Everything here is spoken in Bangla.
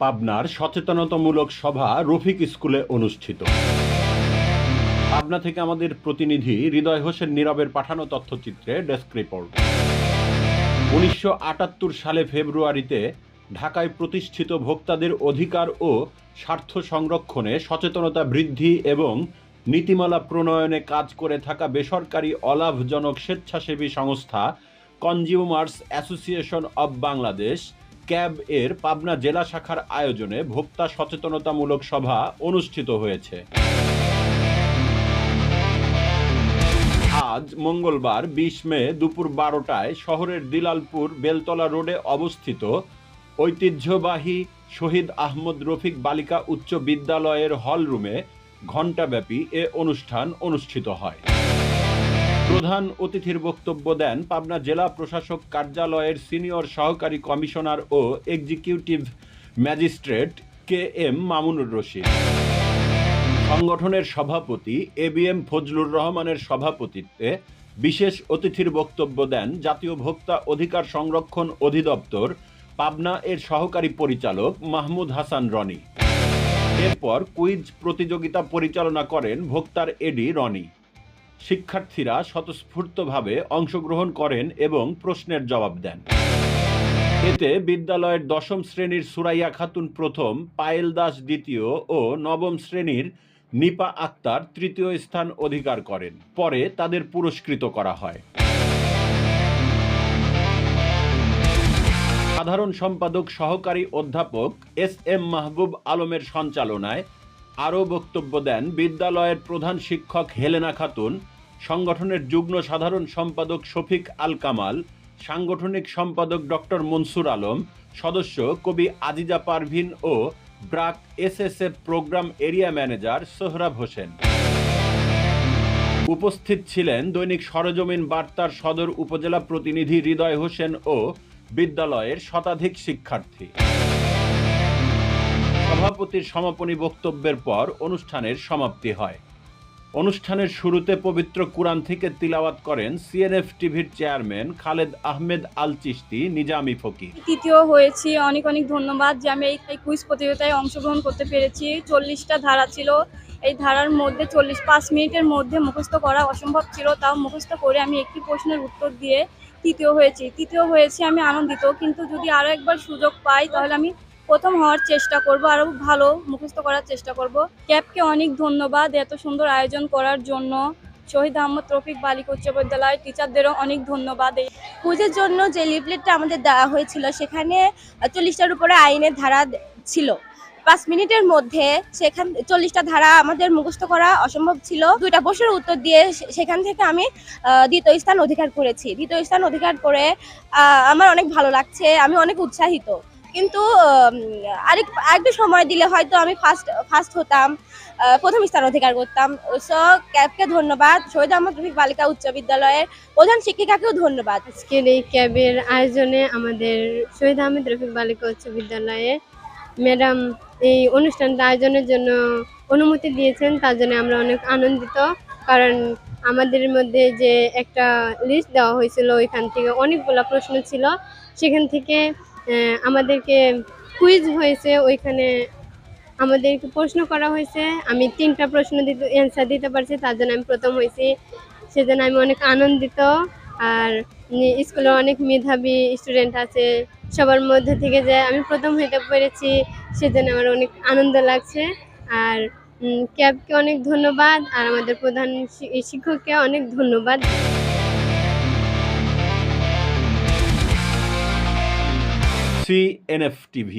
পাবনার সচেতনতামূলক সভা রফিক স্কুলে অনুষ্ঠিত। পাবনা থেকে আমাদের প্রতিনিধি হৃদয় হোসেন নীরবের পাঠানো তথ্যচিত্রে ডেস্ক রিপোর্ট। উনিশশো আটাত্তর সালে ফেব্রুয়ারিতে ঢাকায় প্রতিষ্ঠিত ভোক্তাদের অধিকার ও স্বার্থ সংরক্ষণে সচেতনতা বৃদ্ধি এবং নীতিমালা প্রণয়নে কাজ করে থাকা বেসরকারি অলাভজনক স্বেচ্ছাসেবী সংস্থা consumers association of Bangladesh CAB এর পাবনা জেলা শাখার আয়োজনে ভোক্তা সচেতনতামূলক সভা অনুষ্ঠিত হয়েছে। আজ মঙ্গলবার বিশ মে দুপুর বারোটায় শহরের দিলালপুর বেলতলা রোডে অবস্থিত ঐতিহ্যবাহী শহীদ আহমদ রফিক বালিকা উচ্চ বিদ্যালয়ের হলরুমে ঘণ্টাব্যাপী এ অনুষ্ঠান অনুষ্ঠিত হয়। প্রধান অতিথির বক্তব্য দেন পাবনা জেলা প্রশাসক কার্যালয়ের সিনিয়র সহকারী কমিশনার ও executive magistrate K M Mamunur Rashid. সংগঠনের সভাপতি এ বি এম ফজলুর রহমানের সভাপতিত্বে বিশেষ অতিথির বক্তব্য দেন জাতীয় ভোক্তা অধিকার সংরক্ষণ অধিদপ্তর, পাবনা এর সহকারী পরিচালক মাহমুদ হাসান রনি। এরপর কুইজ প্রতিযোগিতা পরিচালনা করেন ভোক্তার এডি রনি। শিক্ষার্থীরা স্বতঃস্ফূর্তভাবে অংশগ্রহণ করেন এবং প্রশ্নের জবাব দেন। এতে বিদ্যালয়ের দশম শ্রেণির সুরাইয়া খাতুন প্রথম, পায়েল দাস দ্বিতীয় ও নবম শ্রেণির নিপা আক্তার তৃতীয় স্থান অধিকার করেন। পরে তাদের পুরস্কৃত করা হয়। সাধারণ সম্পাদক সহকারী অধ্যাপক এস এম মাহবুব আলমের সঞ্চালনায় আরও বক্তব্য দেন বিদ্যালয়ের প্রধান শিক্ষক হেলেনা খাতুন, সংগঠনের যুগ্ম সাধারণ সম্পাদক শফিক আল কামাল সাংগঠনিক সম্পাদক ডক্টর মনসুর আলম, সদস্য কবি আজিজা পারভিন ও BRAC SSF programme area manager Sohrab Hossain. উপস্থিত ছিলেন দৈনিক সরজমিন বার্তার সদর উপজেলা প্রতিনিধি হৃদয় হোসেন ও বিদ্যালয়ের শতাধিক শিক্ষার্থী। সভাপতির সমাপনী বক্তব্যের পর অনুষ্ঠানের সমাপ্তি হয়। অনুষ্ঠানের শুরুতে পবিত্র কুরআন থেকে তিলাওয়াত করেন সিএনএফ টিভির চেয়ারম্যান খালেদ আহমেদ আল চিশতি নিজামি ফকির। তৃতীয় হয়েছি। অনেক অনেক ধন্যবাদ যে আমি এই কুইজ প্রতিযোগিতায় অংশগ্রহণ করতে পেরেছি। চল্লিশটা ধারা ছিল। এই ধারার মধ্যে চল্লিশ পাঁচ মিনিটের মধ্যে মুখস্থ করা অসম্ভব ছিল। তাও মুখস্থ করে আমি একটি প্রশ্নের উত্তর দিয়ে তৃতীয় হয়েছি। তৃতীয় হয়েছি আমি আনন্দিত। কিন্তু যদি আরও একবার সুযোগ পাই, তাহলে আমি প্রথম হওয়ার চেষ্টা করব আরও ভালো মুখস্থ করার চেষ্টা করব। ক্যাবকে অনেক ধন্যবাদ এত সুন্দর আয়োজন করার জন্য। শহীদ আহমদ রফিক বালিক উচ্চ বিদ্যালয় টিচারদেরও অনেক ধন্যবাদ। এই জন্য যে লিফলেটটা আমাদের দেওয়া হয়েছিল, সেখানে চল্লিশটার উপরে আইনের ধারা ছিল। পাঁচ মিনিটের মধ্যে সেখান, চল্লিশটা ধারা আমাদের মুখস্থ করা অসম্ভব ছিল। দুইটা প্রশ্নের উত্তর দিয়ে সেখান থেকে আমি দ্বিতীয় স্থান অধিকার করেছি। দ্বিতীয় স্থান অধিকার করে আমার অনেক ভালো লাগছে, আমি অনেক উৎসাহিত। কিন্তু আরেক, আরেকটু সময় দিলে হয়তো আমি ফার্স্ট ফার্স্ট হতাম প্রথম স্থান অধিকার করতাম। সো ক্যাবকে ধন্যবাদ। শহীদ আহমদ রফিক বালিকা উচ্চ বিদ্যালয়ের প্রধান শিক্ষিকাকেও ধন্যবাদ। আজকের এই ক্যাবের আয়োজনে আমাদের শহীদ আহমেদ রফিক বালিকা উচ্চ বিদ্যালয়ে ম্যাডাম এই অনুষ্ঠানটা আয়োজনের জন্য অনুমতি দিয়েছেন। তার জন্য আমরা অনেক আনন্দিত, কারণ আমাদের মধ্যে যে একটা লিস্ট দেওয়া হয়েছিল, ওইখান থেকে অনেকগুলো প্রশ্ন ছিল। সেখান থেকে আমাদেরকে কুইজ হয়েছে, ওইখানে আমাদেরকে প্রশ্ন করা হয়েছে। আমি তিনটা প্রশ্ন দিতে অ্যান্সার দিতে পারছি, তার জন্য আমি প্রথম হয়েছি। সেজন্য আমি অনেক আনন্দিত, আর স্কুলে অনেক মেধাবী স্টুডেন্ট আছে, সবার মধ্যে থেকে যে আমি প্রথম হতে পেরেছি, সেজন্য আমার অনেক আনন্দ লাগছে। আর ক্যাবকে অনেক ধন্যবাদ, আর আমাদের প্রধান শিক্ষককে অনেক ধন্যবাদ। CNF TV.